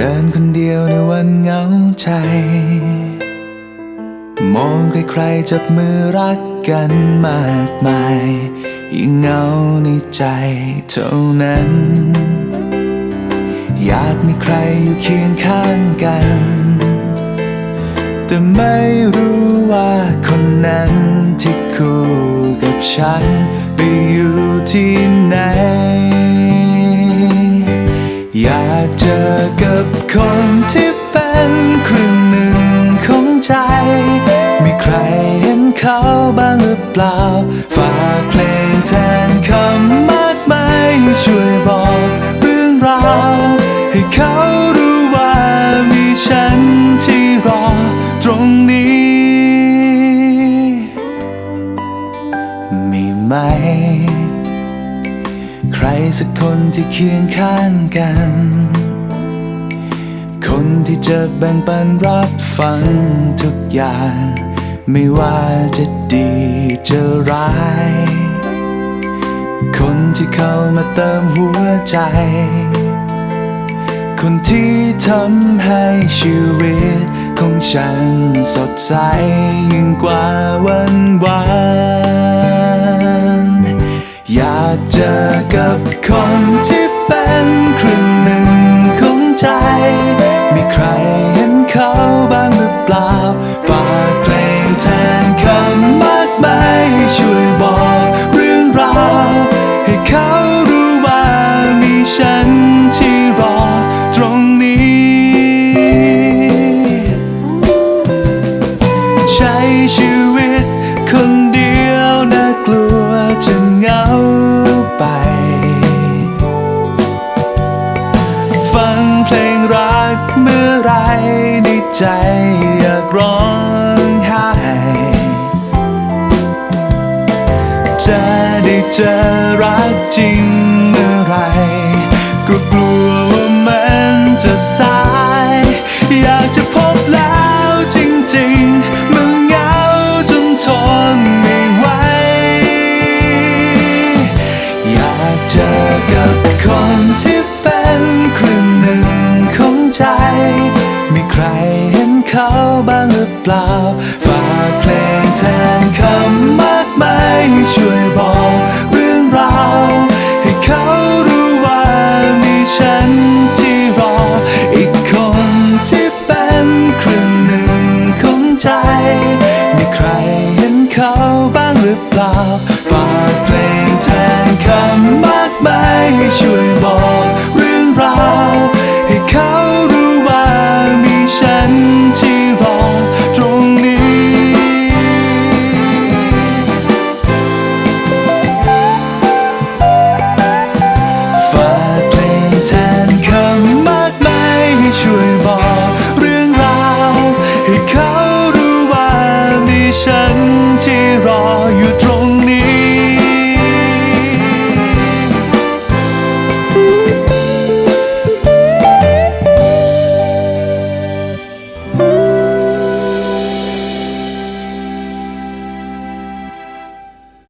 เดียวในวันเหงาใจ มองใครๆจับมือรักกันมากมาย ยิ่งเหงาในใจเท่านั้น อยากมีใครอยู่เคียงข้างกัน แต่ไม่รู้ว่าคนนั้นที่คู่กับฉัน ไปอยู่ที่ไหน อกับคนที่เป็นครึ่งหนึ่งของใจ มีใครเห็นเขาบ้างหรือเปล่า ฝากเพลงแทนคำมากมายช่วยบอกเรื่องราว ให้เขารู้ว่ามีฉันที่รอตรงนี้ มีไหม ใครสักคนที่เคียงข้างกัน คนที่จะแบ่งปันรับฟังทุกอย่าง ไม่ว่าจะดีจะร้าย คนที่เข้ามาเติมหัวใจ คนที่ทำให้ชีวิตของฉันสดใสยิ่งกว่าวันวานอยากเจอกับคนที่ ใช้ชีวิต คนเดียวน่ากลัวจะเหงาไป ฟังเพลงรักเมื่อไรในใจอยากร้องไห้จะได้เจอรักจริงเมื่อไรก็กลัวว่ามันจะสายอย เจอกับคนที่เป็นครึ่งหนึ่งของใจ มีใครเห็นเขาบ้างหรือเปล่า ฝากเพลงแทนคำมากมายช่วยบอกเรื่องราว ให้เขารู้ว่ามีฉันที่รอ อีกคนที่เป็นครึ่ง chuối bò